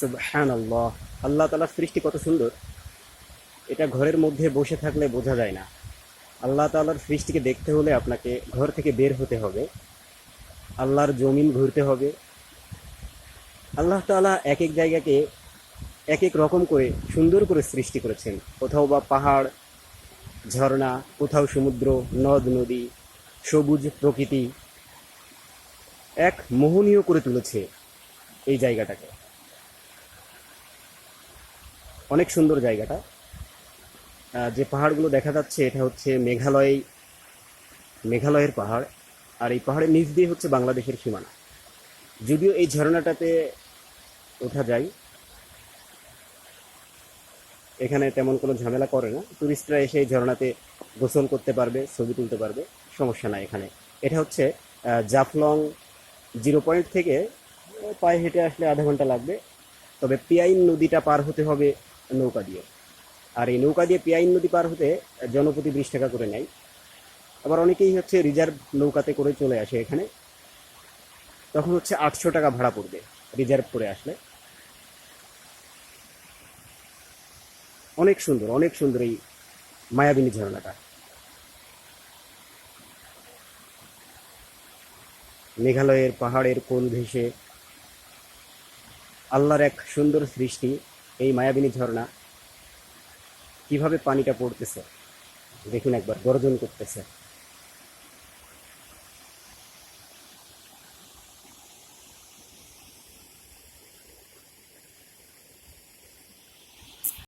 সুবহান আল্লাহ আল্লাহ তালার সৃষ্টি কত সুন্দর। এটা ঘরের মধ্যে বসে থাকলে বোঝা যায় না। আল্লাহ তাআলার সৃষ্টিকে দেখতে হলে আপনাকে ঘর থেকে বের হতে হবে। আল্লাহর জমিন ঘুরতে হবে। আল্লাহ তাআলা এক এক জায়গাকে এক এক রকম করে সুন্দর করে সৃষ্টি করেছেন। কোথাও বা পাহাড়, ঝর্ণা, কোথাও সমুদ্র, নদ, নদী, সবুজ প্রকৃতি, এক মোহনীয় করে তুলেছে এই জায়গাটাকে। অনেক সুন্দর জায়গাটা। যে পাহাড়গুলো দেখা যাচ্ছে, এটা হচ্ছে মেঘালয়, মেঘালয়ের পাহাড়। আর এই পাহাড়ের নিচ দিয়ে হচ্ছে বাংলাদেশের সীমানা। যদিও এই ঝর্ণাটাতে ওঠা যায়, এখানে তেমন কোনো ঝামেলা করে না। টুরিস্টরা এসে এই ঝর্ণাতে গোসল করতে পারবে, ছবি তুলতে পারবে, সমস্যা নাই এখানে। এটা হচ্ছে জাফলং জিরো পয়েন্ট থেকে, পায়ে হেঁটে আসলে আধা ঘণ্টা লাগবে। তবে পিয়াইন নদীটা পার হতে হবে নৌকা দিয়ে। আর এই নৌকা দিয়ে পিয়াইন নদী পার হতে জনপ্রতি বিশ টাকা করে নেয়। আবার অনেকেই হচ্ছে রিজার্ভ নৌকাতে করে চলে আসে এখানে। তখন হচ্ছে আটশো টাকা ভাড়া পড়বে রিজার্ভ করে আসলে। অনেক সুন্দর অনেক সুন্দর এই মায়াবিনী ঝর্ণাটা। মেঘালয়ের পাহাড়ের কোল ঘেঁষে আল্লাহর এক সুন্দর সৃষ্টি এই মায়াবিনী ঝর্ণা কীভাবে পানিটা পড়তেছে? দেখুন একবার গর্জন করতেছে।